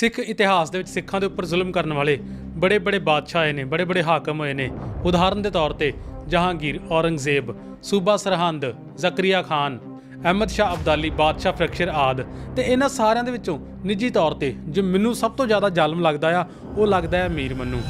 ਸਿੱਖ ਇਤਿਹਾਸ ਦੇ ਵਿੱਚ ਸਿੱਖਾਂ ਦੇ ਉੱਪਰ ਜ਼ੁਲਮ ਕਰਨ ਵਾਲੇ ਬੜੇ ਬੜੇ ਬਾਦਸ਼ਾਹ ਆਏ ਨੇ ਬੜੇ ਬੜੇ ਹਾਕਮ ਹੋਏ ਨੇ। ਉਦਾਹਰਨ ਦੇ ਤੌਰ ਤੇ ਜਹਾਂਗੀਰ ਔਰੰਗਜ਼ੇਬ, ਸੂਬਾ ਸਰਹੰਦ, ਜ਼ਕਰੀਆ ਖਾਨ, ਅਹਿਮਦ ਸ਼ਾਹ ਅਬਦਾਲੀ, ਬਾਦਸ਼ਾਹ ਫਰਕਸ਼ਰ ਆਦ ਤੇ ਇਹਨਾਂ ਸਾਰਿਆਂ ਦੇ ਵਿੱਚੋਂ ਨਿੱਜੀ ਤੌਰ ਤੇ ਜੋ ਮੈਨੂੰ ਸਭ ਤੋਂ ਜ਼ਿਆਦਾ ਜ਼ਾਲਮ ਲੱਗਦਾ ਆ, ਉਹ ਲੱਗਦਾ ਹੈ ਮੀਰ ਮੰਨੂ।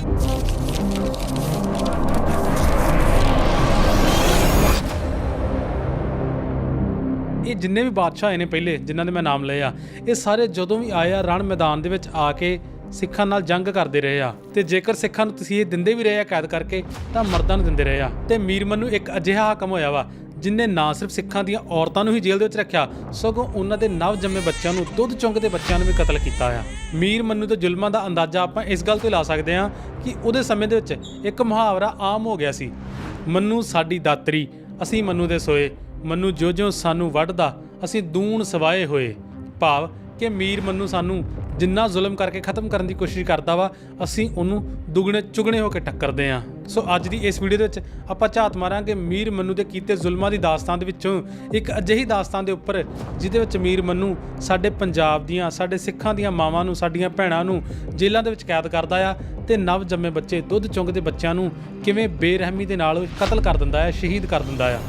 ਇਹ ਜਿੰਨੇ ਵੀ ਬਾਦਸ਼ਾਹ ਆਏ ਨੇ ਪਹਿਲੇ, ਜਿਨ੍ਹਾਂ ਦੇ ਮੈਂ ਨਾਮ ਲਏ ਆ, ਇਹ ਸਾਰੇ ਜਦੋਂ ਵੀ ਆਏ ਆ, ਰਣ ਮੈਦਾਨ ਦੇ ਵਿੱਚ ਆ ਕੇ ਸਿੱਖਾਂ ਨਾਲ ਜੰਗ ਕਰਦੇ ਰਹੇ ਆ। ਤੇ ਜੇਕਰ ਸਿੱਖਾਂ ਨੂੰ ਤੁਸੀਂ ਇਹ ਦਿੰਦੇ ਵੀ ਰਹੇ ਆ ਕੈਦ ਕਰਕੇ, ਤਾਂ ਮਰਦਾਂ ਨੂੰ ਦਿੰਦੇ ਰਹੇ ਆ। ਤੇ ਮੀਰ ਮੰਨੂ ਇੱਕ ਅਜਿਹਾ ਹਾਕਮ ਹੋਇਆ ਵਾ ਜਿਨਨੇ ਨਾ ਸਿਰਫ ਸਿੱਖਾਂ ਦੀਆਂ ਔਰਤਾਂ ਨੂੰ ਹੀ ਜੇਲ੍ਹ ਦੇ ਵਿੱਚ ਰੱਖਿਆ, ਸਗੋਂ ਉਹਨਾਂ ਦੇ ਨਵ ਜੰਮੇ ਬੱਚਿਆਂ ਨੂੰ, ਦੁੱਧ ਚੁੰਗ ਦੇ ਬੱਚਿਆਂ ਨੂੰ ਵੀ ਕਤਲ ਕੀਤਾ ਆ। ਮੀਰ ਮੰਨੂ ਦੇ ਜ਼ੁਲਮਾਂ ਦਾ ਅੰਦਾਜ਼ਾ ਆਪਾਂ ਇਸ ਗੱਲ ਤੋਂ ਲਾ ਸਕਦੇ ਆ ਕਿ ਉਹਦੇ ਸਮੇਂ ਦੇ ਵਿੱਚ ਇੱਕ ਮੁਹਾਵਰਾ ਆਮ ਹੋ ਗਿਆ ਸੀ। ਮੰਨੂ ਸਾਡੀ ਦਾਤਰੀ, ਅਸੀਂ ਮੰਨੂ ਦੇ ਸੋਏ। ਮੰਨੂ ਜਿਉਂ ਜਿਉਂ ਸਾਨੂੰ ਵੱਢਦਾ, ਅਸੀਂ ਦੂਣ ਸਵਾਏ ਹੋਏ। ਭਾਵ ਕਿ ਮੀਰ ਮੰਨੂ ਸਾਨੂੰ ਜਿੰਨਾ ਜ਼ੁਲਮ ਕਰਕੇ ਖਤਮ ਕਰਨ ਦੀ ਕੋਸ਼ਿਸ਼ ਕਰਦਾ ਵਾ, ਅਸੀਂ ਉਹਨੂੰ ਦੁਗਣੇ ਚੁਗਣੇ ਹੋ ਕੇ ਟੱਕਰਦੇ ਆ। ਸੋ ਅੱਜ ਦੀ ਇਸ ਵੀਡੀਓ ਦੇ ਵਿੱਚ ਆਪਾਂ ਝਾਤ ਮਾਰਾਂਗੇ ਮੀਰ ਮੰਨੂ ਦੇ ਕੀਤੇ ਜ਼ੁਲਮਾਂ ਦੀ ਦਾਸਤਾਨ ਦੇ ਵਿੱਚੋਂ ਇੱਕ ਅਜਿਹੀ ਦਾਸਤਾਨ ਦੇ ਉੱਪਰ, ਜਿਹਦੇ ਵਿੱਚ ਮੀਰ ਮੰਨੂ ਸਾਡੇ ਪੰਜਾਬ ਦੀਆਂ, ਸਾਡੇ ਸਿੱਖਾਂ ਦੀਆਂ ਮਾਵਾਂ ਨੂੰ, ਸਾਡੀਆਂ ਭੈਣਾਂ ਨੂੰ ਜੇਲ੍ਹਾਂ ਦੇ ਵਿੱਚ ਕੈਦ ਕਰਦਾ ਆ ਤੇ ਨਵ ਜੰਮੇ ਬੱਚੇ, ਦੁੱਧ ਚੁੰਗਦੇ ਬੱਚਿਆਂ ਨੂੰ ਕਿਵੇਂ ਬੇਰਹਿਮੀ ਦੇ ਨਾਲ ਕਤਲ ਕਰ ਦਿੰਦਾ ਹੈ ਸ਼ਹੀਦ ਕਰ ਦਿੰਦਾ ਆ।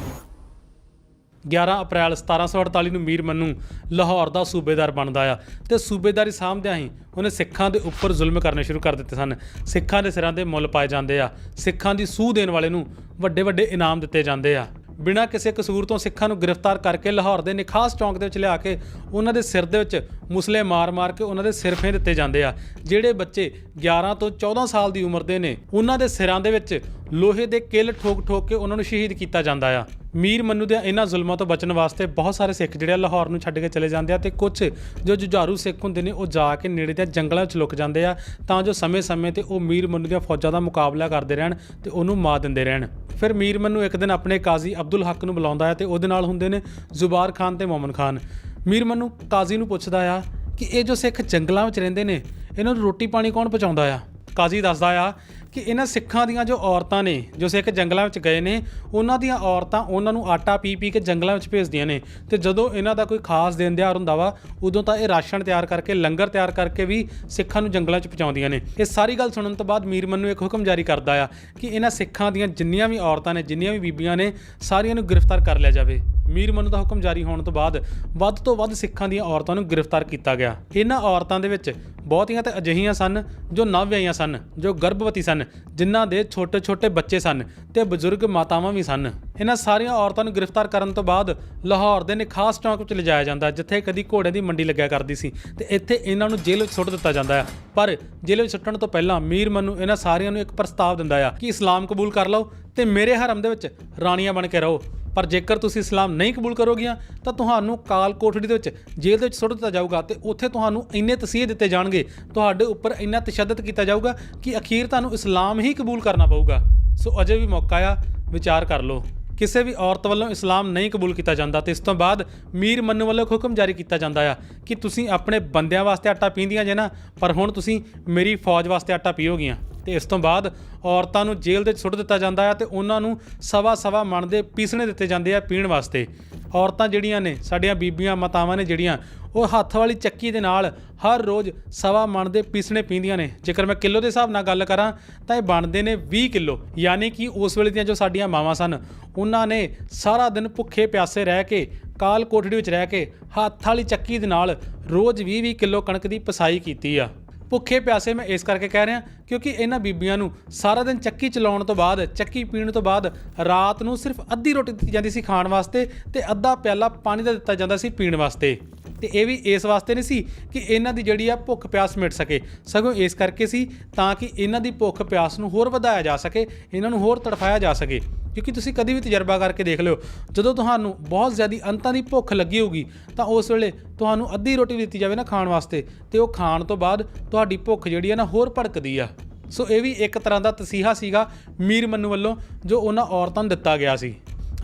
11 ਅਪ੍ਰੈਲ 1748 ਨੂੰ ਮੀਰ ਮੰਨੂ ਲਾਹੌਰ ਦਾ ਸੂਬੇਦਾਰ ਬਣਦਾ ਆ ਤੇ ਸੂਬੇਦਾਰੀ ਸਾਂਭਦਿਆਂ ਹੀ ਉਹਨੇ ਸਿੱਖਾਂ ਦੇ ਉੱਪਰ ਜ਼ੁਲਮ ਕਰਨੇ ਸ਼ੁਰੂ ਕਰ ਦਿੱਤੇ ਸਨ। ਸਿੱਖਾਂ ਦੇ ਸਿਰਾਂ ਦੇ ਮੁੱਲ ਪਾਏ ਜਾਂਦੇ ਆ। ਸਿੱਖਾਂ ਦੀ ਸੂਹ ਦੇਣ ਵਾਲੇ ਨੂੰ ਵੱਡੇ ਵੱਡੇ ਇਨਾਮ ਦਿੱਤੇ ਜਾਂਦੇ ਆ। ਬਿਨਾਂ ਕਿਸੇ ਕਸੂਰ ਤੋਂ ਸਿੱਖਾਂ ਨੂੰ ਗ੍ਰਿਫਤਾਰ ਕਰਕੇ ਲਾਹੌਰ ਦੇ ਨਿਖਾਸ ਚੌਂਕ ਦੇ ਵਿੱਚ ਲਿਆ ਕੇ ਉਹਨਾਂ ਦੇ ਸਿਰ ਦੇ ਵਿੱਚ ਮੁਸਲੇ ਮਾਰ-ਮਾਰ ਕੇ ਉਹਨਾਂ ਦੇ ਸਿਰ ਫੇਂ ਦਿੱਤੇ ਜਾਂਦੇ ਆ। ਜਿਹੜੇ ਬੱਚੇ 11 ਤੋਂ 14 ਸਾਲ ਦੀ ਉਮਰ ਦੇ ਨੇ, ਉਹਨਾਂ ਦੇ ਸਿਰਾਂ ਦੇ ਵਿੱਚ ਲੋਹੇ ਦੇ ਕਿੱਲ ਠੋਕ-ਠੋਕ ਕੇ ਉਹਨਾਂ ਨੂੰ ਸ਼ਹੀਦ ਕੀਤਾ ਜਾਂਦਾ ਆ। ਮੀਰ ਮੰਨੂ ਦੇ ਇਹਨਾਂ ਜ਼ੁਲਮਾਂ ਤੋਂ ਬਚਣ ਵਾਸਤੇ ਬਹੁਤ ਸਾਰੇ ਸਿੱਖ ਜਿਹੜੇ ਆ ਲਾਹੌਰ ਨੂੰ ਛੱਡ ਕੇ ਚਲੇ ਜਾਂਦੇ ਆ ਤੇ ਕੁਝ ਜੋ ਜੁਝਾਰੂ ਸਿੱਖ ਹੁੰਦੇ ਨੇ ਉਹ ਜਾ ਕੇ ਨੇੜੇ ਦੇ ਜੰਗਲਾਂ 'ਚ ਲੁਕ ਜਾਂਦੇ ਆ, ਤਾਂ ਜੋ ਸਮੇਂ-ਸਮੇਂ ਤੇ ਉਹ ਮੀਰ ਮੰਨੂ ਦੀਆਂ ਫੌਜਾਂ ਦਾ ਮੁਕਾਬਲਾ ਕਰਦੇ ਰਹਿਣ ਤੇ ਉਹਨੂੰ ਮਾਰ ਦਿੰਦੇ ਰਹਿਣ। ਫਿਰ ਮੀਰ ਮੰਨੂ ਇੱਕ ਦਿਨ ਆਪਣੇ ਕਾਜ਼ੀ ਅਬਦੁਲ ਹੱਕ ਨੂੰ ਬੁਲਾਉਂਦਾ ਹੈ ਤੇ ਉਹਦੇ ਨਾਲ ਹੁੰਦੇ ਨੇ ਜ਼ੁਬਾਰ ਖਾਨ ਤੇ ਮੋਮਨ ਖਾਨ। ਮੀਰ ਮੰਨੂ ਕਾਜ਼ੀ ਨੂੰ ਪੁੱਛਦਾ ਆ ਕਿ ਇਹ ਜੋ ਸਿੱਖ ਜੰਗਲਾਂ ਵਿੱਚ ਰਹਿੰਦੇ ਨੇ, ਇਹਨਾਂ ਨੂੰ ਰੋਟੀ ਪਾਣੀ ਕੌਣ ਪਹੁੰਚਾਉਂਦਾ ਆ? ਕਾਜ਼ੀ ਦੱਸਦਾ ਆ ਕਿ ਇਹਨਾਂ ਸਿੱਖਾਂ ਦੀਆਂ ਜੋ ਔਰਤਾਂ ਨੇ, ਜੋ ਸਿੱਖ ਜੰਗਲਾਂ ਵਿੱਚ ਗਏ ਨੇ, ਉਹਨਾਂ ਦੀਆਂ ਔਰਤਾਂ ਉਹਨਾਂ ਨੂੰ ਆਟਾ ਪੀ ਪੀ ਕੇ ਜੰਗਲਾਂ ਵਿੱਚ ਭੇਜਦੀਆਂ ਨੇ। ਤੇ ਜਦੋਂ ਇਹਨਾਂ ਦਾ ਕੋਈ ਖਾਸ ਦਿਨ ਦਿਹਾੜ ਹੁੰਦਾ ਵਾ, ਉਦੋਂ ਤਾਂ ਇਹ ਰਾਸ਼ਨ ਤਿਆਰ ਕਰਕੇ, ਲੰਗਰ ਤਿਆਰ ਕਰਕੇ ਵੀ ਸਿੱਖਾਂ ਨੂੰ ਜੰਗਲਾਂ 'ਚ ਪਹੁੰਚਾਉਂਦੀਆਂ ਨੇ। ਇਹ ਸਾਰੀ ਗੱਲ ਸੁਣਨ ਤੋਂ ਬਾਅਦ ਮੀਰ ਮੰਨੂ ਇੱਕ ਹੁਕਮ ਜਾਰੀ ਕਰਦਾ ਆ ਕਿ ਇਹਨਾਂ ਸਿੱਖਾਂ ਦੀਆਂ ਜਿੰਨੀਆਂ ਵੀ ਔਰਤਾਂ ਨੇ, ਜਿੰਨੀਆਂ ਵੀ ਬੀਬੀਆਂ ਨੇ, ਸਾਰੀਆਂ ਨੂੰ ਗ੍ਰਿਫਤਾਰ ਕਰ ਲਿਆ ਜਾਵੇ। ਮੀਰ ਮਨੂ ਦਾ ਹੁਕਮ ਜਾਰੀ ਹੋਣ ਤੋਂ ਬਾਅਦ ਵੱਧ ਤੋਂ ਵੱਧ ਸਿੱਖਾਂ ਦੀਆਂ ਔਰਤਾਂ ਨੂੰ ਗ੍ਰਿਫਤਾਰ ਕੀਤਾ ਗਿਆ। ਇਹਨਾਂ ਔਰਤਾਂ ਦੇ ਵਿੱਚ ਬਹੁਤੀਆਂ ਤਾਂ ਅਜਿਹੀਆਂ ਸਨ ਜੋ ਨਵਿਆਈਆਂ ਸਨ, ਜੋ ਗਰਭਵਤੀ ਸਨ, ਜਿਨ੍ਹਾਂ ਦੇ ਛੋਟੇ-ਛੋਟੇ ਬੱਚੇ ਸਨ ਤੇ ਬਜ਼ੁਰਗ ਮਾਤਾਵਾਂ ਵੀ ਸਨ। ਇਹਨਾਂ ਸਾਰੀਆਂ ਔਰਤਾਂ ਨੂੰ ਗ੍ਰਿਫਤਾਰ ਕਰਨ ਤੋਂ ਬਾਅਦ ਲਾਹੌਰ ਦੇ ਨਿਖਾਸ ਚੌਂਕ ਵਿੱਚ ਲਿਜਾਇਆ ਜਾਂਦਾ, ਜਿੱਥੇ ਕਦੀ ਘੋੜਿਆਂ ਦੀ ਮੰਡੀ ਲੱਗਿਆ ਕਰਦੀ ਸੀ ਤੇ ਇੱਥੇ ਇਹਨਾਂ ਨੂੰ ਜੇਲ੍ਹ ਵਿੱਚ ਸੁੱਟ ਦਿੱਤਾ ਜਾਂਦਾ ਹੈ ਪਰ ਜੇਲ੍ਹ ਵਿੱਚ ਸੁੱਟਣ ਤੋਂ ਪਹਿਲਾਂ ਮੀਰ ਮਨੂ ਇਹਨਾਂ ਸਾਰਿਆਂ ਨੂੰ ਇੱਕ ਪ੍ਰਸਤਾਵ ਦਿੰਦਾ ਆ ਕਿ ਇਸਲਾਮ ਕਬੂਲ ਕਰ ਲਓ ਤੇ ਮੇਰੇ ਹਰਮ ਦੇ ਵਿੱਚ ਰਾਣੀਆਂ ਬਣ ਕੇ ਰਹੋ। ਪਰ ਜੇਕਰ ਤੁਸੀਂ ਇਸਲਾਮ ਨਹੀਂ ਕਬੂਲ ਕਰੋਗੀਆਂ, ਤਾਂ ਤੁਹਾਨੂੰ ਕਾਲ ਕੋਠੜੀ ਦੇ ਵਿੱਚ ਜੇਲ੍ਹ ਦੇ ਵਿੱਚ ਸੁੱਟ ਦਿੱਤਾ ਜਾਊਗਾ ਤੇ ਉੱਥੇ ਤੁਹਾਨੂੰ ਇੰਨੇ ਤਸੀਹੇ ਦਿੱਤੇ ਜਾਣਗੇ, ਤੁਹਾਡੇ ਉੱਪਰ ਇੰਨਾ ਤਸ਼ੱਦਦ ਕੀਤਾ ਜਾਊਗਾ ਕਿ ਅਖੀਰ ਤੁਹਾਨੂੰ ਇਸਲਾਮ ਹੀ ਕਬੂਲ ਕਰਨਾ ਪਊਗਾ। ਸੋ ਅਜੇ ਵੀ ਮੌਕਾ ਆ, ਵਿਚਾਰ ਕਰ ਲਓ। ਕਿਸੇ ਵੀ ਔਰਤ ਵੱਲੋਂ ਇਸਲਾਮ ਨਹੀਂ ਕਬੂਲ ਕੀਤਾ ਜਾਂਦਾ ਤੇ ਇਸ ਤੋਂ ਬਾਅਦ ਮੀਰ ਮੰਨੂ ਵੱਲੋਂ ਇੱਕ ਹੁਕਮ ਜਾਰੀ ਕੀਤਾ ਜਾਂਦਾ ਆ ਕਿ ਤੁਸੀਂ ਆਪਣੇ ਬੰਦਿਆਂ ਵਾਸਤੇ ਆਟਾ ਪੀਂਦੀਆਂ ਜੇ ਨਾ, ਪਰ ਹੁਣ ਤੁਸੀਂ ਮੇਰੀ ਫੌਜ ਵਾਸਤੇ ਆਟਾ ਪੀਓਗੀਆਂ। ਤੇ ਇਸ ਤੋਂ ਬਾਅਦ ਔਰਤਾਂ ਨੂੰ ਜੇਲ੍ਹ ਦੇ ਵਿੱਚ ਸੁੱਟ ਦਿੱਤਾ ਜਾਂਦਾ ਹੈ ਤੇ ਉਹਨਾਂ ਨੂੰ ਸਵਾ ਸਵਾ ਮਣ ਦੇ ਪੀਸਣੇ ਦਿੱਤੇ ਜਾਂਦੇ ਆ ਪੀਣ ਵਾਸਤੇ। ਔਰਤਾਂ ਜਿਹੜੀਆਂ ਨੇ, ਸਾਡੀਆਂ ਬੀਬੀਆਂ, ਮਾਤਾਵਾਂ ਨੇ ਜਿਹੜੀਆਂ, ਉਹ ਹੱਥ ਵਾਲੀ ਚੱਕੀ ਦੇ ਨਾਲ ਹਰ ਰੋਜ਼ ਸਵਾ ਮਣ ਦੇ ਪੀਸਣੇ ਪੀਂਦੀਆਂ ਨੇ। ਜੇਕਰ ਮੈਂ ਕਿਲੋ ਦੇ ਹਿਸਾਬ ਨਾਲ ਗੱਲ ਕਰਾਂ, ਤਾਂ ਇਹ ਬਣਦੇ ਨੇ 20 ਕਿਲੋ। ਯਾਨੀ ਕਿ ਉਸ ਵੇਲੇ ਦੀਆਂ ਜੋ ਸਾਡੀਆਂ ਮਾਵਾਂ ਸਨ, ਉਹਨਾਂ ਨੇ ਸਾਰਾ ਦਿਨ ਭੁੱਖੇ ਪਿਆਸੇ ਰਹਿ ਕੇ, ਕਾਲ ਕੋਠੜੀ ਵਿੱਚ ਰਹਿ ਕੇ, ਹੱਥ ਵਾਲੀ ਚੱਕੀ ਦੇ ਨਾਲ ਰੋਜ਼ 20-20 ਕਿਲੋ ਕਣਕ ਦੀ ਪਸਾਈ ਕੀਤੀ ਆ। ਭੁੱਖੇ ਪਿਆਸੇ ਮੈਂ ਇਸ ਕਰਕੇ ਕਹਿ ਰਿਹਾ ਕਿਉਂਕਿ ਇਹਨਾਂ ਬੀਬੀਆਂ ਨੂੰ ਸਾਰਾ ਦਿਨ ਚੱਕੀ ਚਲਾਉਣ ਤੋਂ ਬਾਅਦ, ਚੱਕੀ ਪੀਣ ਤੋਂ ਬਾਅਦ ਰਾਤ ਨੂੰ ਸਿਰਫ ਅੱਧੀ ਰੋਟੀ ਦਿੱਤੀ ਜਾਂਦੀ ਸੀ ਖਾਣ ਵਾਸਤੇ ਤੇ ਅੱਧਾ ਪਿਆਲਾ ਪਾਣੀ ਦਾ ਦਿੱਤਾ ਜਾਂਦਾ ਸੀ ਪੀਣ ਵਾਸਤੇ। ਤੇ ਇਹ ਵੀ ਇਸ ਵਾਸਤੇ ਨਹੀਂ ਸੀ ਕਿ ਇਹਨਾਂ ਦੀ ਜਿਹੜੀ ਆ ਭੁੱਖ ਪਿਆਸ ਮਿਟ ਸਕੇ। ਸਗੋਂ ਇਸ ਕਰਕੇ ਸੀ ਤਾਂ ਕਿ ਇਹਨਾਂ ਦੀ ਭੁੱਖ ਪਿਆਸ ਨੂੰ ਹੋਰ ਵਧਾਇਆ ਜਾ ਸਕੇ, ਇਹਨਾਂ ਨੂੰ ਹੋਰ ਤੜਫਾਇਆ ਜਾ ਸਕੇ। ਕਿਉਂਕਿ ਤੁਸੀਂ ਕਦੀ ਵੀ ਤਜਰਬਾ ਕਰਕੇ ਦੇਖ ਲਿਓ, ਜਦੋਂ ਤੁਹਾਨੂੰ ਬਹੁਤ ਜ਼ਿਆਦੀ ਅੰਤਾਂ ਦੀ ਭੁੱਖ ਲੱਗੀ ਹੋਊਗੀ, ਤਾਂ ਉਸ ਵੇਲੇ ਤੁਹਾਨੂੰ ਅੱਧੀ ਰੋਟੀ ਦਿੱਤੀ ਜਾਵੇ ਨਾ ਖਾਣ ਵਾਸਤੇ ਤੇ ਉਹ ਖਾਣ ਤੋਂ ਬਾਅਦ ਤੁਹਾਡੀ ਭੁੱਖ ਜਿਹੜੀ ਆ ਨਾ ਹੋਰ ਭੜਕਦੀ ਆ। ਸੋ ਇਹ ਵੀ ਇੱਕ ਤਰ੍ਹਾਂ ਦਾ ਤਸੀਹਾ ਸੀਗਾ ਮੀਰ ਮੰਨੂ ਵੱਲੋਂ, ਜੋ ਉਹਨਾਂ ਔਰਤਾਂ ਨੂੰ ਦਿੱਤਾ ਗਿਆ ਸੀ।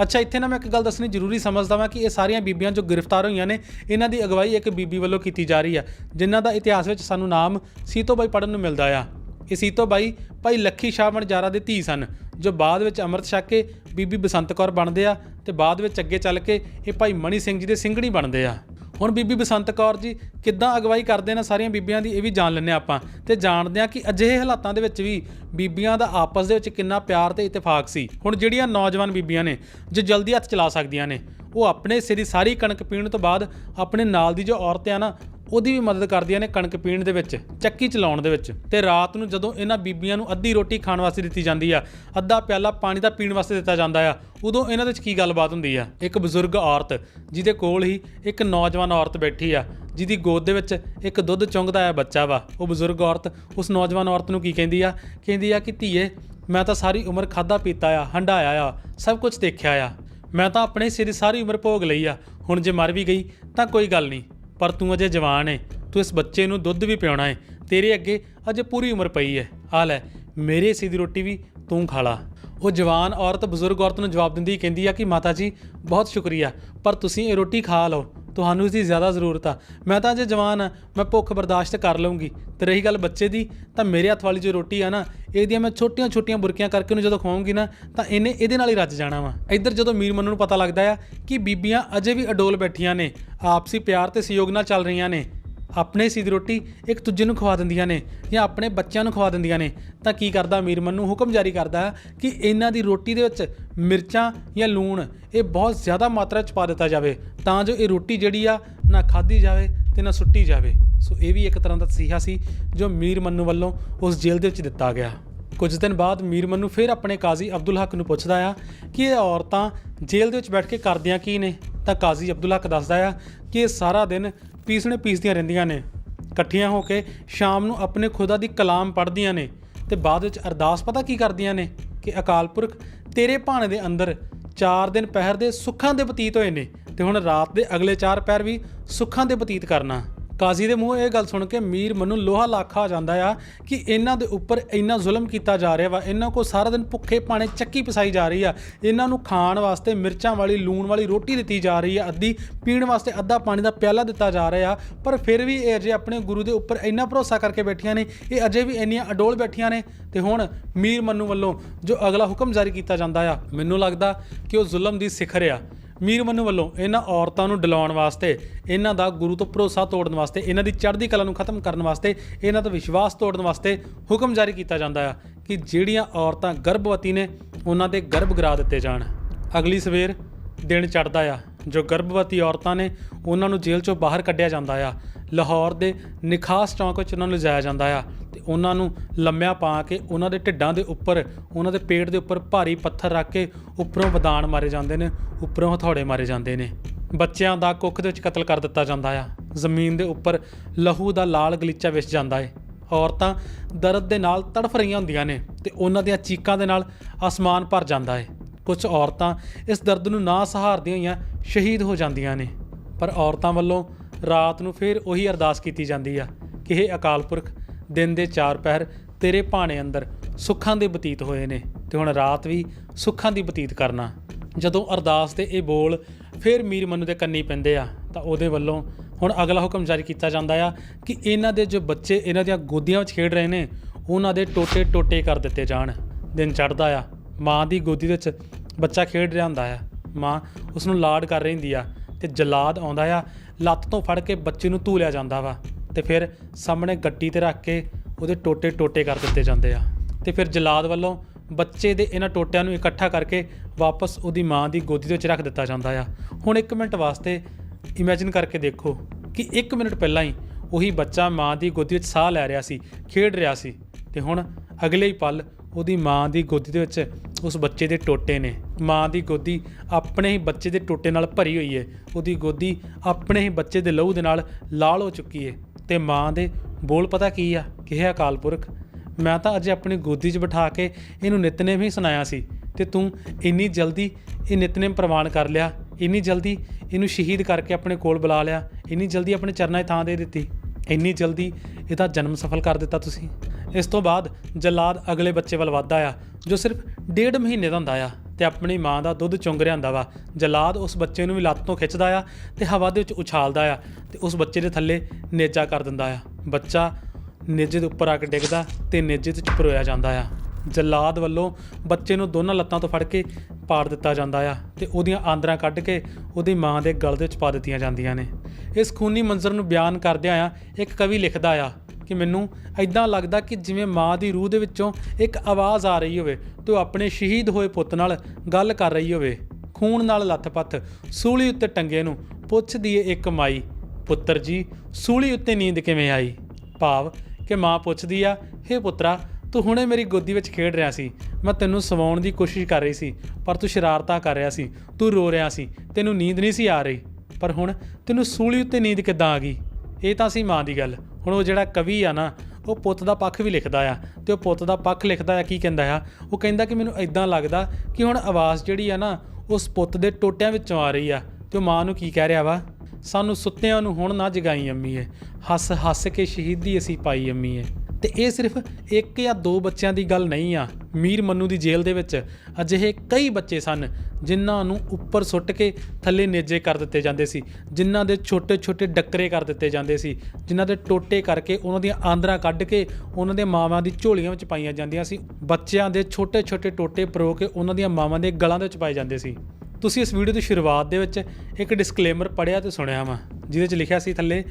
ਅੱਛਾ, ਇੱਥੇ ਨਾ ਮੈਂ ਇੱਕ ਗੱਲ ਦੱਸਣੀ ਜ਼ਰੂਰੀ ਸਮਝਦਾ ਵਾਂ ਕਿ ਇਹ ਸਾਰੀਆਂ ਬੀਬੀਆਂ ਜੋ ਗ੍ਰਿਫਤਾਰ ਹੋਈਆਂ ਨੇ, ਇਹਨਾਂ ਦੀ ਅਗਵਾਈ ਇੱਕ ਬੀਬੀ ਵੱਲੋਂ ਕੀਤੀ ਜਾ ਰਹੀ ਆ, ਜਿਨ੍ਹਾਂ ਦਾ ਇਤਿਹਾਸ ਵਿੱਚ ਸਾਨੂੰ ਨਾਮ ਸੀਤੋ ਬਾਈ ਪੜਨ ਨੂੰ ਮਿਲਦਾ ਆ। ਇਹ ਸੀਤੋ ਬਾਈ ਭਾਈ ਲੱਖੀ ਸ਼ਾਹ ਮਣਜਾਰਾ ਦੇ ਧੀ ਸਨ, ਜੋ ਬਾਅਦ ਵਿੱਚ ਅੰਮ੍ਰਿਤ ਛਕ ਕੇ ਬੀਬੀ ਬਸੰਤ ਕੌਰ ਬਣਦੇ ਆ ਤੇ ਬਾਅਦ ਵਿੱਚ ਅੱਗੇ ਚੱਲ ਕੇ ਇਹ ਭਾਈ ਮਣੀ ਸਿੰਘ ਜੀ ਦੇ ਸਿੰਘਣੀ ਬਣਦੇ ਆ। ਹੁਣ ਬੀਬੀ ਬਸੰਤ ਕੌਰ ਜੀ, ਕਿੱਦਾਂ ਅਗਵਾਈ ਕਰਦੇ ਨੇ ਸਾਰੀਆਂ ਬੀਬੀਆਂ ਦੀ, ਇਹ ਵੀ ਜਾਣ ਲੈਂਦੇ ਹਾਂ ਆਪਾਂ। ਤੇ ਜਾਣਦੇ ਹਾਂ ਕਿ ਅਜਿਹੇ ਹਾਲਾਤਾਂ ਦੇ ਵਿੱਚ ਵੀ ਬੀਬੀਆਂ ਦਾ ਆਪਸ ਦੇ ਵਿੱਚ ਕਿੰਨਾ ਪਿਆਰ ਤੇ ਇਤਫਾਕ ਸੀ। ਹੁਣ ਜਿਹੜੀਆਂ ਨੌਜਵਾਨ ਬੀਬੀਆਂ ਨੇ, ਜੋ ਜਲਦੀ ਹੱਥ ਚਲਾ ਸਕਦੀਆਂ ਨੇ, ਉਹ ਆਪਣੇ ਹਿੱਸੇ ਦੀ ਸਾਰੀ ਕਣਕ ਪੀਣ ਤੋਂ ਬਾਅਦ ਆਪਣੇ ਨਾਲ ਦੀ ਜੋ ਔਰਤ ਆ ਨਾ ਉਹਦੀ ਵੀ ਮਦਦ ਕਰਦੀਆਂ ਨੇ ਕਣਕ ਪੀਣ ਦੇ ਵਿੱਚ, ਚੱਕੀ ਚਲਾਉਣ ਦੇ ਵਿੱਚ। ਤੇ ਰਾਤ ਨੂੰ ਜਦੋਂ ਇਹਨਾਂ ਬੀਬੀਆਂ ਨੂੰ ਅੱਧੀ ਰੋਟੀ ਖਾਣ ਵਾਸਤੇ ਦਿੱਤੀ ਜਾਂਦੀ ਆ, ਅੱਧਾ ਪਿਆਲਾ ਪਾਣੀ ਦਾ ਪੀਣ ਵਾਸਤੇ ਦਿੱਤਾ ਜਾਂਦਾ ਆ, ਉਦੋਂ ਇਹਨਾਂ ਦੇ ਵਿੱਚ ਕੀ ਗੱਲਬਾਤ ਹੁੰਦੀ ਆ? ਇੱਕ ਬਜ਼ੁਰਗ ਔਰਤ, ਜਿਹਦੇ ਕੋਲ ਹੀ ਇੱਕ ਨੌਜਵਾਨ ਔਰਤ ਬੈਠੀ ਆ, ਜਿਹਦੀ ਗੋਦ ਦੇ ਵਿੱਚ ਇੱਕ ਦੁੱਧ ਚੁੰਗਦਾ ਆ ਬੱਚਾ ਵਾ। ਉਹ ਬਜ਼ੁਰਗ ਔਰਤ ਉਸ ਨੌਜਵਾਨ ਔਰਤ ਨੂੰ ਕੀ ਕਹਿੰਦੀ ਆ? ਕਹਿੰਦੀ ਆ ਕਿ ਧੀਏ, ਮੈਂ ਤਾਂ ਸਾਰੀ ਉਮਰ ਖਾਦਾ ਪੀਤਾ ਆ ਹੰਡਾਇਆ ਆ, ਸਭ ਕੁਝ ਦੇਖਿਆ ਆ। ਮੈਂ ਤਾਂ ਆਪਣੇ ਸਿਰ ਸਾਰੀ ਉਮਰ ਭੋਗ ਲਈ ਆ, ਹੁਣ ਜੇ ਮਰ ਵੀ ਗਈ ਤਾਂ ਕੋਈ ਗੱਲ ਨਹੀਂ। ਪਰ ਤੂੰ ਅਜੇ ਜਵਾਨ ਏ। ਤੂੰ ਇਸ ਬੱਚੇ ਨੂੰ ਦੁੱਧ ਵੀ ਪਿਆਉਣਾ ਏ। ਤੇਰੇ ਅੱਗੇ ਅਜੇ ਪੂਰੀ ਉਮਰ ਪਈ ਏ। ਆ ਲੈ, ਮੇਰੇ ਹਿੱਸੇ ਦੀ ਰੋਟੀ ਵੀ ਤੂੰ ਖਾ ਲਾ। ਉਹ ਜਵਾਨ ਔਰਤ, ਬਜ਼ੁਰਗ ਔਰਤ ਨੂੰ ਜਵਾਬ ਦਿੰਦੀ ਕਹਿੰਦੀ ਆ ਕਿ ਮਾਤਾ ਜੀ ਬਹੁਤ ਸ਼ੁਕਰੀਆ, ਪਰ ਤੁਸੀਂ ਇਹ ਰੋਟੀ ਖਾ ਲਓ, ਤੁਹਾਨੂੰ ਇਸ ਦੀ ਜ਼ਿਆਦਾ ਜ਼ਰੂਰਤ ਆ। ਮੈਂ ਤਾਂ ਜੇ ਜਵਾਨ ਆ, ਮੈਂ ਭੁੱਖ ਬਰਦਾਸ਼ਤ ਕਰ ਲਵਾਂਗੀ ਤੇ ਰਹੀ ਗੱਲ ਬੱਚੇ ਦੀ, ਤਾਂ ਮੇਰੇ ਹੱਥ ਵਾਲੀ ਜੋ ਰੋਟੀ ਆ ਨਾ, ਇਹਦੀਆਂ ਮੈਂ ਛੋਟੀਆਂ-ਛੋਟੀਆਂ ਬੁਰਕੀਆਂ ਕਰਕੇ ਉਹਨੂੰ ਜਦੋਂ ਖਵਾਉਂਗੀ ਨਾ, ਤਾਂ ਇਹਨੇ ਇਹਦੇ ਨਾਲ ਹੀ ਰੱਜ ਜਾਣਾ ਵਾ। ਇੱਧਰ ਜਦੋਂ ਮੀਰ ਮਨੂ ਨੂੰ ਪਤਾ ਲੱਗਦਾ ਆ ਕਿ ਬੀਬੀਆਂ ਅਜੇ ਵੀ ਅਡੋਲ ਬੈਠੀਆਂ ਨੇ, ਆਪਸੀ ਪਿਆਰ ਤੇ ਸਹਿਯੋਗ ਨਾਲ ਚੱਲ ਰਹੀਆਂ ਨੇ ਆਪਣੇ ਸੀ ਦੀ ਰੋਟੀ ਇੱਕ ਦੂਜੇ ਨੂੰ ਖਵਾ ਦਿੰਦੀਆਂ ਨੇ ਜਾਂ ਆਪਣੇ ਬੱਚਿਆਂ ਨੂੰ ਖਵਾ ਦਿੰਦੀਆਂ ਨੇ। ਤਾਂ ਕੀ ਕਰਦਾ ਅਮੀਰ ਮੰਨੂ? ਹੁਕਮ ਜਾਰੀ ਕਰਦਾ ਹੈ ਕਿ ਇਹਨਾਂ ਦੀ ਰੋਟੀ ਦੇ ਵਿੱਚ ਮਿਰਚਾਂ ਜਾਂ ਲੂਣ ਇਹ ਬਹੁਤ ਜ਼ਿਆਦਾ ਮਾਤਰਾ ਚ ਪਾ ਦਿੱਤਾ ਜਾਵੇ। ਤਾਂ ਜੋ ਇਹ ਰੋਟੀ ਜਿਹੜੀ ਆ ਨਾ ਖਾਧੀ ਜਾਵੇ ਤੇ ਨਾ ਸੁੱਟੀ ਜਾਵੇ। ਸੋ ਇਹ ਵੀ ਇੱਕ ਤਰ੍ਹਾਂ ਦਾ ਤਸੀਹਾ ਸੀ ਜੋ ਮੀਰ ਮੰਨੂ ਵੱਲੋਂ ਉਸ ਜੇਲ੍ਹ ਦੇ ਵਿੱਚ ਦਿੱਤਾ ਗਿਆ। ਕੁਝ ਦਿਨ ਬਾਅਦ ਮੀਰ ਮੰਨੂ ਫਿਰ ਆਪਣੇ ਕਾਜ਼ੀ ਅਬਦੁਲ ਹਕ ਨੂੰ ਪੁੱਛਦਾ ਆ ਕਿ ਇਹ ਔਰਤਾਂ ਜੇਲ੍ਹ ਦੇ ਵਿੱਚ ਬੈਠ ਕੇ ਕਰਦੀਆਂ ਕੀ ਨੇ? ਤਾਂ ਕਾਜ਼ੀ ਅਬਦੁਲ ਹਕ ਦੱਸਦਾ ਆ ਕਿ ਇਹ ਸਾਰਾ ਦਿਨ ਪੀਸਣੇ ਪੀਸਦੀਆਂ ਰਹਿੰਦੀਆਂ ਨੇ। ਇਕੱਠੀਆਂ ਹੋ ਕੇ ਸ਼ਾਮ ਨੂੰ ਆਪਣੇ ਖੁਦਾ ਦੀ ਕਲਾਮ ਪੜ੍ਹਦੀਆਂ ਨੇ ਤੇ ਬਾਅਦ ਵਿੱਚ ਅਰਦਾਸ ਪਤਾ ਕੀ ਕਰਦੀਆਂ ਨੇ ਕਿ ਅਕਾਲ ਪੁਰਖ ਤੇਰੇ ਭਾਣੇ ਦੇ ਅੰਦਰ 4 ਦਿਨ ਪਹਿਰ ਦੇ ਸੁੱਖਾਂ ਦੇ ਬਤੀਤ ਹੋਏ ਨੇ ਤੇ ਹੁਣ ਰਾਤ ਦੇ ਅਗਲੇ 4 ਪਹਿਰ ਵੀ ਸੁੱਖਾਂ ਦੇ ਬਤੀਤ ਕਰਨਾ। ਕਾਜ਼ੀ ਦੇ ਮੂੰਹ ਇਹ ਗੱਲ ਸੁਣ ਕੇ ਮੀਰ ਮਨੂੰ ਲੋਹਾ ਲਾਖਾ ਹੋ ਜਾਂਦਾ ਆ ਕਿ ਇਹਨਾਂ ਦੇ ਉੱਪਰ ਇੰਨਾ ਜ਼ੁਲਮ ਕੀਤਾ ਜਾ ਰਿਹਾ ਵਾ, ਇਹਨਾਂ ਕੋ ਸਾਰਾ ਦਿਨ ਭੁੱਖੇ ਪਾਣੇ ਚੱਕੀ ਪਸਾਈ ਜਾ ਰਹੀ ਆ। ਇਹਨਾਂ ਨੂੰ ਖਾਣ ਵਾਸਤੇ ਮਿਰਚਾਂ ਵਾਲੀ, ਲੂਣ ਵਾਲੀ ਰੋਟੀ ਦਿੱਤੀ ਜਾ ਰਹੀ ਆ, ਅੱਧੀ ਪੀਣ ਵਾਸਤੇ ਅੱਧਾ ਪਾਣੀ ਦਾ ਪਿਆਲਾ ਦਿੱਤਾ ਜਾ ਰਿਹਾ ਪਰ ਫਿਰ ਵੀ ਇਹ ਅਜੇ ਆਪਣੇ ਗੁਰੂ ਦੇ ਉੱਪਰ ਇੰਨਾ ਭਰੋਸਾ ਕਰਕੇ ਬੈਠੀਆਂ ਨੇ, ਇਹ ਅਜੇ ਵੀ ਇੰਨੀਆਂ ਅਡੋਲ ਬੈਠੀਆਂ ਨੇ। ਤੇ ਹੁਣ ਮੀਰ ਮੰਨੂ ਵੱਲੋਂ ਜੋ ਅਗਲਾ ਹੁਕਮ ਜਾਰੀ ਕੀਤਾ ਜਾਂਦਾ ਆ, ਮੈਨੂੰ ਲੱਗਦਾ ਕਿ ਉਹ ਜ਼ੁਲਮ ਦੀ ਸਿਖਰ ਆ। ਮੀਰ ਮੰਨੂ ਵੱਲੋਂ ਇਹਨਾਂ ਔਰਤਾਂ ਨੂੰ ਡਲਾਉਣ ਵਾਸਤੇ, ਇਹਨਾਂ ਦਾ ਗੁਰੂ ਤੋਂ ਭਰੋਸਾ ਤੋੜਨ ਵਾਸਤੇ, ਇਹਨਾਂ ਦੀ ਚੜ੍ਹਦੀ ਕਲਾ ਨੂੰ ਖਤਮ ਕਰਨ ਵਾਸਤੇ, ਇਹਨਾਂ ਦਾ ਵਿਸ਼ਵਾਸ ਤੋੜਨ ਵਾਸਤੇ ਹੁਕਮ ਜਾਰੀ ਕੀਤਾ ਜਾਂਦਾ ਆ ਕਿ ਜਿਹੜੀਆਂ ਔਰਤਾਂ ਗਰਭਵਤੀ ਨੇ, ਉਹਨਾਂ ਦੇ ਗਰਭ ਗਰਾ ਦਿੱਤੇ ਜਾਣ। ਅਗਲੀ ਸਵੇਰ ਦਿਨ ਚੜ੍ਹਦਾ ਆ, ਜੋ ਗਰਭਵਤੀ ਔਰਤਾਂ ਨੇ, ਉਹਨਾਂ ਨੂੰ ਜੇਲ੍ਹ ਚੋਂ ਬਾਹਰ ਕੱਢਿਆ ਜਾਂਦਾ ਆ। ਲਾਹੌਰ ਦੇ ਨਿਖਾਸ ਚੌਂਕ ਵਿੱਚ ਉਹਨਾਂ ਨੂੰ ਲਿਜਾਇਆ ਜਾਂਦਾ ਆ। ਉਹਨਾਂ ਨੂੰ ਲੰਮਿਆਂ ਪਾ ਕੇ ਉਹਨਾਂ ਦੇ ਢਿੱਡਾਂ ਦੇ ਉੱਪਰ, ਉਹਨਾਂ ਦੇ ਪੇਟ ਦੇ ਉੱਪਰ ਭਾਰੀ ਪੱਥਰ ਰੱਖ ਕੇ ਉੱਪਰੋਂ ਵਦਾਨ ਮਾਰੇ ਜਾਂਦੇ ਨੇ, ਉੱਪਰੋਂ ਹਥੌੜੇ ਮਾਰੇ ਜਾਂਦੇ ਨੇ। ਬੱਚਿਆਂ ਦਾ ਕੁੱਖ ਦੇ ਵਿੱਚ ਕਤਲ ਕਰ ਦਿੱਤਾ ਜਾਂਦਾ ਆ। ਜ਼ਮੀਨ ਦੇ ਉੱਪਰ ਲਹੂ ਦਾ ਲਾਲ ਗਲੀਚਾ ਵਿਛ ਜਾਂਦਾ ਏ। ਔਰਤਾਂ ਦਰਦ ਦੇ ਨਾਲ ਤੜਫ ਰਹੀਆਂ ਹੁੰਦੀਆਂ ਨੇ ਤੇ ਉਹਨਾਂ ਦੀਆਂ ਚੀਕਾਂ ਦੇ ਨਾਲ ਅਸਮਾਨ ਭਰ ਜਾਂਦਾ ਏ। ਕੁਝ ਔਰਤਾਂ ਇਸ ਦਰਦ ਨੂੰ ਨਾ ਸਹਾਰਦੀਆਂ ਹੋਈਆਂ ਸ਼ਹੀਦ ਹੋ ਜਾਂਦੀਆਂ ਨੇ। ਪਰ ਔਰਤਾਂ ਵੱਲੋਂ ਰਾਤ ਨੂੰ ਫਿਰ ਉਹੀ ਅਰਦਾਸ ਕੀਤੀ ਜਾਂਦੀ ਆ ਕਿ ਇਹ ਅਕਾਲ ਪੁਰਖ ਦਿਨ ਦੇ ਚਾਰ ਪਹਿਰ ਤੇਰੇ ਭਾਣੇ ਅੰਦਰ ਸੁੱਖਾਂ ਦੇ ਬਤੀਤ ਹੋਏ ਨੇ ਤੇ ਹੁਣ ਰਾਤ ਵੀ ਸੁੱਖਾਂ ਦੀ ਬਤੀਤ ਕਰਨਾ। ਜਦੋਂ ਅਰਦਾਸ ਦੇ ਇਹ ਬੋਲ ਫਿਰ ਮੀਰ ਮਨੂ ਦੇ ਕੰਨੀ ਪੈਂਦੇ ਆ, ਤਾਂ ਉਹਦੇ ਵੱਲੋਂ ਹੁਣ ਅਗਲਾ ਹੁਕਮ ਜਾਰੀ ਕੀਤਾ ਜਾਂਦਾ ਆ ਕਿ ਇਹਨਾਂ ਦੇ ਜੋ ਬੱਚੇ, ਇਹਨਾਂ ਦੀਆਂ ਗੋਦੀਆਂ ਵਿੱਚ ਖੇਡ ਰਹੇ ਨੇ, ਉਹਨਾਂ ਦੇ ਟੋਟੇ ਟੋਟੇ ਕਰ ਦਿੱਤੇ ਜਾਣ। ਦਿਨ ਚੜ੍ਹਦਾ ਆ, ਮਾਂ ਦੀ ਗੋਦੀ ਵਿੱਚ ਬੱਚਾ ਖੇਡ ਰਿਹਾ ਹੁੰਦਾ ਆ। ਮਾਂ ਉਸ ਨੂੰ ਲਾਡ ਕਰ ਰਹੀ ਹੁੰਦੀ ਆ ਤੇ ਜਲਾਦ ਆਉਂਦਾ ਆ, ਲੱਤ ਤੋਂ ਫੜ ਕੇ ਬੱਚੇ ਨੂੰ ਧੂਲਿਆ ਜਾਂਦਾ ਵਾ। ਤੇ ਫਿਰ ਸਾਹਮਣੇ ਗੱਡੀ ਤੇ ਰੱਖ ਕੇ ਉਹਦੇ ਟੋਟੇ ਟੋਟੇ ਕਰ ਦਿੱਤੇ ਜਾਂਦੇ ਆ। ਤੇ ਫਿਰ ਜਲਾਦ ਵੱਲੋਂ ਬੱਚੇ ਦੇ ਇਹਨਾਂ ਟੋਟਿਆਂ ਨੂੰ ਇਕੱਠਾ ਕਰਕੇ ਵਾਪਸ ਉਹਦੀ ਮਾਂ ਦੀ ਗੋਦੀ ਦੇ ਵਿੱਚ ਰੱਖ ਦਿੱਤਾ ਜਾਂਦਾ ਆ। ਹੁਣ 1 ਮਿੰਟ ਵਾਸਤੇ ਇਮੇਜਿਨ ਕਰਕੇ ਦੇਖੋ ਕਿ 1 ਮਿੰਟ ਪਹਿਲਾਂ ਹੀ ਉਹੀ ਬੱਚਾ ਮਾਂ ਦੀ ਗੋਦੀ ਵਿੱਚ ਸਾਹ ਲੈ ਰਿਹਾ ਸੀ, ਖੇਡ ਰਿਹਾ ਸੀ ਤੇ ਹੁਣ ਅਗਲੇ ਹੀ ਪਲ ਉਹਦੀ ਮਾਂ ਦੀ ਗੋਦੀ ਦੇ ਵਿੱਚ ਉਸ ਬੱਚੇ ਦੇ ਟੋਟੇ ਨੇ। ਮਾਂ ਦੀ ਗੋਦੀ ਆਪਣੇ ਹੀ ਬੱਚੇ ਦੇ ਟੋਟੇ ਨਾਲ ਭਰੀ ਹੋਈ ਹੈ ਉਹਦੀ ਗੋਦੀ ਆਪਣੇ ਹੀ ਬੱਚੇ ਦੇ ਲਹੂ ਦੇ ਨਾਲ ਲਾਲ ਹੋ ਚੁੱਕੀ ਹੈ ਤੇ ਮਾਂ ਦੇ ਬੋਲ ਪਤਾ ਕੀ ਆ? ਕਿ ਅਕਾਲ ਪੁਰਖ? ਮੈਂ ਤਾਂ ਅਜੇ ਆਪਣੀ ਗੋਦੀ 'ਚ ਬਿਠਾ ਕੇ ਇਹਨੂੰ ਨਿਤਨੇਮ ਹੀ ਸੁਣਾਇਆ ਸੀ ਤੇ ਤੂੰ ਇੰਨੀ ਜਲਦੀ ਇਹ ਨਿਤਨੇਮ ਪ੍ਰਵਾਨ ਕਰ ਲਿਆ, ਇੰਨੀ ਜਲਦੀ ਇਹਨੂੰ ਸ਼ਹੀਦ ਕਰਕੇ ਆਪਣੇ ਕੋਲ ਬੁਲਾ ਲਿਆ, ਇੰਨੀ ਜਲਦੀ ਆਪਣੇ ਚਰਨਾਂ 'ਚ ਥਾਂ ਦੇ ਦਿੱਤੀ, ਇੰਨੀ ਜਲਦੀ ਇਹਦਾ ਜਨਮ ਸਫਲ ਕਰ ਦਿੱਤਾ ਤੁਸੀਂ। ਇਸ ਤੋਂ ਬਾਅਦ ਜਲਾਦ ਅਗਲੇ ਬੱਚੇ ਵੱਲ ਵੱਧਦਾ ਆ, ਜੋ ਸਿਰਫ ਡੇਢ ਮਹੀਨੇ ਦਾ ਹੁੰਦਾ ਆ। ਤੇ ਆਪਣੀ ਮਾਂ ਦਾ ਦੁੱਧ ਚੁੰਗ ਰਿਹਾ ਵਾ। ਜਲਾਦ ਉਸ ਬੱਚੇ ਨੂੰ ਵੀ ਲੱਤ ਤੋਂ ਖਿੱਚਦਾ ਆ ਤੇ ਹਵਾ ਦੇ ਵਿੱਚ ਉਛਾਲਦਾ ਆ ਤੇ ਉਸ ਬੱਚੇ ਦੇ ਥੱਲੇ ਨੇਜਾ ਕਰ ਦਿੰਦਾ ਆ। ਬੱਚਾ ਨੇਜੇ ਦੇ ਉੱਪਰ ਆ ਕੇ ਡਿੱਗਦਾ ਤੇ ਨੇਜੇ ਤੇ ਚਪਰੋਇਆ ਜਾਂਦਾ ਆ। ਜਲਾਦ ਵੱਲੋਂ ਬੱਚੇ ਨੂੰ ਦੋਨਾਂ ਲੱਤਾਂ ਤੋਂ ਫੜ ਕੇ ਪਾੜ ਦਿੱਤਾ ਜਾਂਦਾ ਆ ਤੇ ਉਹਦੀਆਂ ਆਂਦਰਾਂ ਕੱਢ ਕੇ ਉਹਦੀ ਮਾਂ ਦੇ ਗਲ ਦੇ ਵਿੱਚ ਪਾ ਦਿੱਤੀਆਂ ਜਾਂਦੀਆਂ ਨੇ। ਇਸ ਖੂਨੀ ਮੰਜ਼ਰ ਨੂੰ ਬਿਆਨ ਕਰਦਿਆਂ ਆ ਇੱਕ ਕਵੀ ਲਿਖਦਾ ਆ ਕਿ ਮੈਨੂੰ ਐਦਾਂ ਲੱਗਦਾ ਕਿ ਜਿਵੇਂ ਮਾਂ ਦੀ ਰੂਹ ਦੇ ਵਿੱਚੋਂ ਇੱਕ ਆਵਾਜ਼ ਆ ਰਹੀ ਹੋਵੇ ਤੇ ਉਹ ਆਪਣੇ ਸ਼ਹੀਦ ਹੋਏ ਪੁੱਤ ਨਾਲ ਗੱਲ ਕਰ ਰਹੀ ਹੋਵੇ। ਖੂਨ ਨਾਲ ਲੱਥ-ਪੱਥ ਸੂਲੀ ਉੱਤੇ ਟੰਗੇ ਨੂੰ ਪੁੱਛਦੀ ਏ ਇੱਕ ਮਾਈ, ਪੁੱਤਰ ਜੀ, ਸੂਲੀ ਉੱਤੇ ਨੀਂਦ ਕਿਵੇਂ ਆਈ? ਭਾਵ ਕਿ ਮਾਂ ਪੁੱਛਦੀ ਆ, ਹੇ ਪੁੱਤਰਾ ਤੂੰ ਹੁਣੇ ਮੇਰੀ ਗੋਦੀ ਵਿੱਚ ਖੇਡ ਰਿਹਾ ਸੀ। ਮੈਂ ਤੈਨੂੰ ਸਵਾਉਣ ਦੀ ਕੋਸ਼ਿਸ਼ ਕਰ ਰਹੀ ਸੀ, ਪਰ ਤੂੰ ਸ਼ਰਾਰਤਾਂ ਕਰ ਰਿਹਾ ਸੀ। ਤੂੰ ਰੋ ਰਿਹਾ ਸੀ, ਤੈਨੂੰ ਨੀਂਦ ਨਹੀਂ ਸੀ ਆ ਰਹੀ। ਪਰ ਹੁਣ ਤੈਨੂੰ ਸੂਲੀ ਉੱਤੇ ਨੀਂਦ ਕਿੱਦਾਂ ਆ ਗਈ? ਇਹ ਤਾਂ ਸੀ ਮਾਂ ਦੀ ਗੱਲ। ਹੁਣ ਉਹ ਜਿਹੜਾ ਕਵੀ ਆ ਨਾ, ਉਹ ਪੁੱਤ ਦਾ ਪੱਖ ਵੀ ਲਿਖਦਾ ਆ। ਤੇ ਉਹ ਪੁੱਤ ਦਾ ਪੱਖ ਲਿਖਦਾ ਆ, ਕੀ ਕਹਿੰਦਾ ਆ? ਉਹ ਕਹਿੰਦਾ ਕਿ ਮੈਨੂੰ ਇਦਾਂ ਲੱਗਦਾ ਕਿ ਹੁਣ ਆਵਾਜ਼ ਜਿਹੜੀ ਆ ਨਾ, ਉਸ ਪੁੱਤ ਦੇ ਟੋਟਿਆਂ ਵਿੱਚੋਂ ਆ ਰਹੀ ਆ। ਤੇ ਉਹ ਮਾਂ ਨੂੰ ਕੀ ਕਹਿ ਰਿਹਾ ਵਾ? ਸਾਨੂੰ ਸੁੱਤਿਆਂ ਨੂੰ ਹੁਣ ਨਾ ਜਗਾਈ ਅੰਮੀ ਅੰਮੀਏ ਹੱਸ ਹੱਸ ਕੇ ਸ਼ਹੀਦੀ ਅਸੀਂ ਪਾਈ ਅੰਮੀ ਅੰਮੀਏ ਤੇ ਇਹ ਸਿਰਫ ਇੱਕ ਜਾਂ ਦੋ ਬੱਚਿਆਂ ਦੀ ਗੱਲ ਨਹੀਂ ਆ, ਮੀਰ ਮੰਨੂ ਦੀ ਜੇਲ੍ਹ ਦੇ ਵਿੱਚ। ਅਜਿਹੇ ਕਈ ਬੱਚੇ ਸਨ, ਜਿਨ੍ਹਾਂ ਨੂੰ ਉੱਪਰ ਸੁੱਟ ਕੇ ਥੱਲੇ ਨੇਜੇ ਕਰ ਦਿੱਤੇ ਜਾਂਦੇ ਸੀ, ਜਿਨ੍ਹਾਂ ਦੇ ਛੋਟੇ-ਛੋਟੇ ਡੱਕਰੇ ਕਰ ਦਿੱਤੇ ਜਾਂਦੇ ਸੀ, ਜਿਨ੍ਹਾਂ ਦੇ ਟੋਟੇ ਕਰਕੇ ਉਹਨਾਂ ਦੀਆਂ ਆਂਦਰਾਂ ਕੱਢ ਕੇ ਉਹਨਾਂ ਦੇ ਮਾਵਾਂ ਦੀ ਝੋਲੀਆਂ ਵਿੱਚ ਪਾਈਆਂ ਜਾਂਦੀਆਂ ਸੀ। ਬੱਚਿਆਂ ਦੇ ਛੋਟੇ-ਛੋਟੇ ਟੋਟੇ ਪਰੋ ਕੇ ਉਹਨਾਂ ਦੀਆਂ ਮਾਵਾਂ ਦੇ ਗਲਾਂ ਦੇ ਵਿੱਚ ਪਾਏ ਜਾਂਦੇ ਸੀ। ਤੁਸੀਂ ਇਸ ਵੀਡੀਓ ਦੀ ਸ਼ੁਰੂਆਤ ਦੇ ਵਿੱਚ ਇੱਕ ਡਿਸਕਲੇਮਰ ਪੜਿਆ ਤੇ ਸੁਣਿਆ ਵਾ, ਜਿਹਦੇ 'ਚ ਲਿਖਿਆ ਸੀ ਥੱਲੇ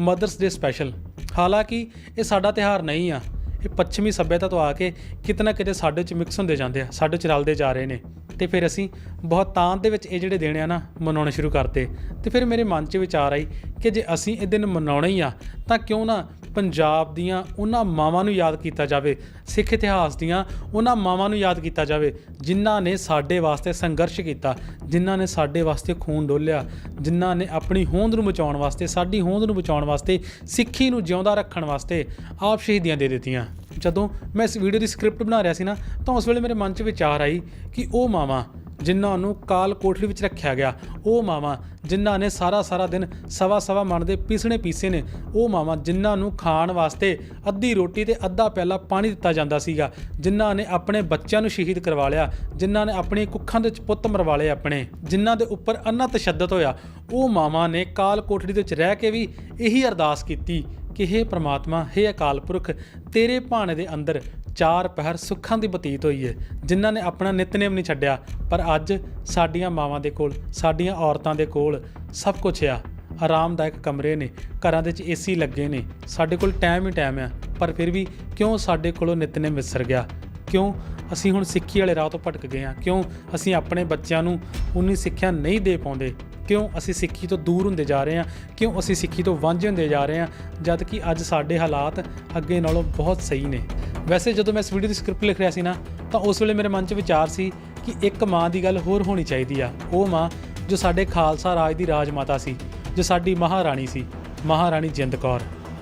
ਮਦਰਸ ਡੇ ਸਪੈਸ਼ਲ ਹਾਲਾਂਕਿ ਇਹ ਸਾਡਾ ਤਿਹਾਰ ਨਹੀਂ ਆ, ਇਹ ਪੱਛਮੀ ਸੱਭਿਅਤਾ ਤੋਂ ਆ ਕੇ ਕਿਤੇ ਨਾ ਕਿਤੇ ਸਾਡੇ 'ਚ ਮਿਕਸ ਹੁੰਦੇ ਜਾਂਦੇ ਆ, ਸਾਡੇ 'ਚ ਰਲਦੇ ਜਾ ਰਹੇ ਨੇ। ਤੇ ਫਿਰ ਅਸੀਂ ਬਹੁਤ ਤਾਂਤ ਦੇ ਵਿੱਚ ਇਹ ਜਿਹੜੇ ਦਿਨ ਆ ਨਾ ਮਨਾਉਣੇ ਸ਼ੁਰੂ ਕਰਤੇ। ਤੇ ਫਿਰ ਮੇਰੇ ਮਨ 'ਚ ਵਿਚਾਰ ਆਈ ਕਿ ਜੇ ਅਸੀਂ ਇਹ ਦਿਨ ਮਨਾਉਣੇ ਹੀ ਆ, ਤਾਂ ਕਿਉਂ ਨਾ ਪੰਜਾਬ ਦੀਆਂ ਉਹਨਾਂ ਮਾਵਾਂ ਨੂੰ ਯਾਦ ਕੀਤਾ ਜਾਵੇ, ਸਿੱਖ ਇਤਿਹਾਸ ਦੀਆਂ ਉਹਨਾਂ ਮਾਵਾਂ ਨੂੰ ਯਾਦ ਕੀਤਾ ਜਾਵੇ, ਜਿਨ੍ਹਾਂ ਨੇ ਸਾਡੇ ਵਾਸਤੇ ਸੰਘਰਸ਼ ਕੀਤਾ, ਜਿਨ੍ਹਾਂ ਨੇ ਸਾਡੇ ਵਾਸਤੇ ਖੂਨ ਡੋਲਿਆ, ਜਿਨ੍ਹਾਂ ਨੇ ਆਪਣੀ ਹੋਂਦ ਨੂੰ ਬਚਾਉਣ ਵਾਸਤੇ, ਸਾਡੀ ਹੋਂਦ ਨੂੰ ਬਚਾਉਣ ਵਾਸਤੇ, ਸਿੱਖੀ ਨੂੰ ਜਿਉਂਦਾ ਰੱਖਣ ਵਾਸਤੇ ਆਪ ਸ਼ਹੀਦੀਆਂ ਦੇ ਦਿੱਤੀਆਂ। ਜਦੋਂ ਮੈਂ ਇਸ ਵੀਡੀਓ ਦੀ ਸਕ੍ਰਿਪਟ ਬਣਾ ਰਿਹਾ ਸੀ ਨਾ, ਤਾਂ ਉਸ ਵੇਲੇ ਮੇਰੇ ਮਨ 'ਚ ਵਿਚਾਰ ਆਈ ਕਿ ਉਹ ਮਾਵਾਂ ਜਿਨ੍ਹਾਂ ਨੂੰ ਕਾਲ ਕੋਠੜੀ ਵਿੱਚ ਰੱਖਿਆ ਗਿਆ, ਉਹ ਮਾਵਾਂ ਜਿਨ੍ਹਾਂ ਨੇ ਸਾਰਾ ਸਾਰਾ ਦਿਨ ਸਵਾ ਸਵਾ ਮਣ ਦੇ ਪੀਸਣੇ ਪੀਸੇ ਨੇ, ਉਹ ਮਾਵਾਂ ਜਿਨ੍ਹਾਂ ਨੂੰ ਖਾਣ ਵਾਸਤੇ ਅੱਧੀ ਰੋਟੀ ਤੇ ਅੱਧਾ ਪਿਆਲਾ ਪਾਣੀ ਦਿੱਤਾ ਜਾਂਦਾ ਸੀਗਾ, ਜਿਨ੍ਹਾਂ ਨੇ ਆਪਣੇ ਬੱਚਿਆਂ ਨੂੰ ਸ਼ਹੀਦ ਕਰਵਾ ਲਿਆ, ਜਿਨ੍ਹਾਂ ਨੇ ਆਪਣੀ ਕੁੱਖਾਂ ਦੇ ਵਿੱਚ ਪੁੱਤ ਮਰਵਾ ਲਏ ਆਪਣੇ, ਜਿਨ੍ਹਾਂ ਦੇ ਉੱਪਰ ਅੰਨਾ ਤਸ਼ੱਦਦ ਹੋਇਆ, ਉਹ ਮਾਵਾਂ ਨੇ ਕਾਲ ਕੋਠੜੀ ਦੇ ਵਿੱਚ ਰਹਿ ਕੇ ਵੀ ਇਹੀ ਅਰਦਾਸ ਕੀਤੀ ਕਿ ਹੇ ਪ੍ਰਮਾਤਮਾ, ਹੇ ਅਕਾਲ ਪੁਰਖ, ਤੇਰੇ ਭਾਣੇ ਦੇ ਅੰਦਰ ਚਾਰ ਪਹਿਰ ਸੁੱਖਾਂ ਦੀ ਬਤੀਤ ਹੋਈ ਹੈ ਜਿਨ੍ਹਾਂ ਨੇ ਆਪਣਾ ਨਿਤਨੇਮ ਨਹੀਂ ਛੱਡਿਆ। ਪਰ ਅੱਜ ਸਾਡੀਆਂ ਮਾਵਾਂ ਦੇ ਕੋਲ, ਸਾਡੀਆਂ ਔਰਤਾਂ ਦੇ ਕੋਲ ਸਭ ਕੁਝ ਆ। ਆਰਾਮਦਾਇਕ ਕਮਰੇ ਨੇ, ਘਰਾਂ ਦੇ ਵਿੱਚ ਏਸੀ ਲੱਗੇ ਨੇ। ਸਾਡੇ ਕੋਲ ਟਾਈਮ ਹੀ ਟਾਈਮ ਆ, ਪਰ ਫਿਰ ਵੀ ਕਿਉਂ ਸਾਡੇ ਕੋਲੋਂ ਨਿਤਨੇਮ ਵਿਸਰ ਗਿਆ? ਕਿਉਂ ਅਸੀਂ ਹੁਣ ਸਿੱਖੀ ਵਾਲੇ ਰਾਹ ਤੋਂ ਭਟਕ ਗਏ ਹਾਂ? ਕਿਉਂ ਅਸੀਂ ਆਪਣੇ ਬੱਚਿਆਂ ਨੂੰ ਉਨੀ ਸਿੱਖਿਆ ਨਹੀਂ ਦੇ ਪਾਉਂਦੇ? ਕਿਉਂ ਅਸੀਂ ਸਿੱਖੀ ਤੋਂ ਦੂਰ ਹੁੰਦੇ ਜਾ ਰਹੇ ਹਾਂ? ਕਿਉਂ ਅਸੀਂ ਸਿੱਖੀ ਤੋਂ ਵਾਂਝੇ ਹੁੰਦੇ ਜਾ ਰਹੇ ਹਾਂ? ਜਦ ਕਿ ਅੱਜ ਸਾਡੇ ਹਾਲਾਤ ਅੱਗੇ ਨਾਲੋਂ ਬਹੁਤ ਸਹੀ ਨੇ। ਵੈਸੇ ਜਦੋਂ ਮੈਂ ਇਸ ਵੀਡੀਓ ਦੀ ਸਕ੍ਰਿਪਟ ਲਿਖ ਰਿਹਾ ਸੀ ਨਾ, ਤਾਂ ਉਸ ਵੇਲੇ ਮੇਰੇ ਮਨ 'ਚ ਵਿਚਾਰ ਸੀ ਕਿ ਇੱਕ ਮਾਂ ਦੀ ਗੱਲ ਹੋਰ ਹੋਣੀ ਚਾਹੀਦੀ ਆ। ਉਹ ਮਾਂ ਜੋ ਸਾਡੇ ਖਾਲਸਾ ਰਾਜ ਦੀ ਰਾਜ ਮਾਤਾ ਸੀ, ਜੋ ਸਾਡੀ ਮਹਾਰਾਣੀ ਸੀ, ਮਹਾਰਾਣੀ ਜਿੰਦ ਕੌਰ।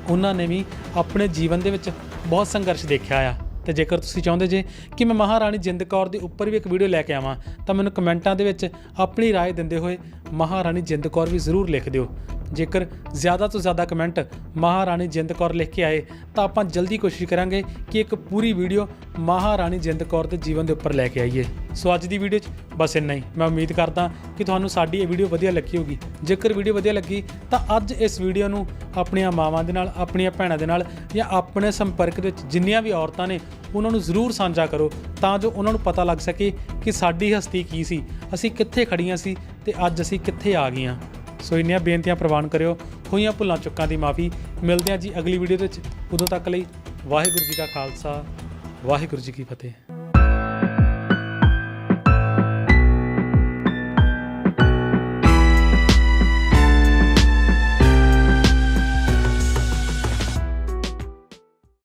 ਉਹਨਾਂ ਨੇ ਵੀ ਆਪਣੇ ਜੀਵਨ ਦੇ ਵਿੱਚ ਬਹੁਤ ਸੰਘਰਸ਼ ਦੇਖਿਆ ਆ। ਤੇ ਜੇਕਰ ਤੁਸੀਂ ਚਾਹੁੰਦੇ ਜੇ ਕਿ ਮੈਂ ਮਹਾਰਾਣੀ ਜਿੰਦ ਕੌਰ ਦੇ ਉੱਪਰ ਵੀ ਇੱਕ ਵੀਡੀਓ ਲੈ ਕੇ ਆਵਾਂ ਤਾਂ ਮੈਨੂੰ ਕਮੈਂਟਾਂ ਦੇ ਵਿੱਚ ਆਪਣੀ رائے ਦਿੰਦੇ ਹੋਏ ਮਹਾਰਾਣੀ ਜਿੰਦ ਕੌਰ ਵੀ ਜ਼ਰੂਰ ਲਿਖ ਦਿਓ ਜੇਕਰ ਜ਼ਿਆਦਾ ਤੋਂ ਜ਼ਿਆਦਾ ਕਮੈਂਟ ਮਹਾਰਾਣੀ ਜਿੰਦ ਕੌਰ ਲਿਖ ਕੇ ਆਏ, ਤਾਂ ਆਪਾਂ ਜਲਦੀ ਕੋਸ਼ਿਸ਼ ਕਰਾਂਗੇ ਕਿ ਇੱਕ ਪੂਰੀ ਵੀਡੀਓ ਮਹਾਰਾਣੀ ਜਿੰਦ ਕੌਰ ਦੇ ਜੀਵਨ ਦੇ ਉੱਪਰ ਲੈ ਕੇ ਆਈਏ। ਸੋ ਅੱਜ ਦੀ ਵੀਡੀਓ 'ਚ ਬਸ ਇੰਨਾ ਹੀ। ਮੈਂ ਉਮੀਦ ਕਰਦਾ ਕਿ ਤੁਹਾਨੂੰ ਸਾਡੀ ਇਹ ਵੀਡੀਓ ਵਧੀਆ ਲੱਗੀ ਹੋਗੀ ਜੇਕਰ ਵੀਡੀਓ ਵਧੀਆ ਲੱਗੀ, ਤਾਂ ਅੱਜ ਇਸ ਵੀਡੀਓ ਨੂੰ ਆਪਣੀਆਂ ਮਾਵਾਂ ਦੇ ਨਾਲ, ਆਪਣੀਆਂ ਭੈਣਾਂ ਦੇ ਨਾਲ ਜਾਂ ਆਪਣੇ ਸੰਪਰਕ ਦੇ ਵਿੱਚ ਜਿੰਨੀਆਂ ਵੀ ਔਰਤਾਂ ਨੇ, ਉਹਨਾਂ ਨੂੰ ਜ਼ਰੂਰ ਸਾਂਝਾ ਕਰੋ, ਤਾਂ ਜੋ ਉਹਨਾਂ ਨੂੰ ਪਤਾ ਲੱਗ ਸਕੇ ਕਿ ਸਾਡੀ ਹਸਤੀ ਕੀ ਸੀ, ਅਸੀਂ ਕਿੱਥੇ ਖੜੀਆਂ ਸੀ ਤੇ ਅੱਜ ਅਸੀਂ ਕਿੱਥੇ ਆ ਗਈਆਂ। ਸੋ ਇੰਨੀਆਂ ਬੇਨਤੀਆਂ ਪ੍ਰਵਾਨ ਕਰਿਓ, ਹੋਈਆਂ ਭੁੱਲਾਂ ਚੁੱਕਾਂ ਦੀ ਮਾਫੀ। ਮਿਲਦੇ ਹਾਂ ਜੀ ਅਗਲੀ ਵੀਡੀਓ ਦੇ ਵਿੱਚ। ਉਦੋਂ ਤੱਕ ਲਈ ਵਾਹਿਗੁਰੂ ਜੀ ਕਾ ਖਾਲਸਾ, ਵਾਹਿਗੁਰੂ ਜੀ ਕੀ ਫਤਿਹ।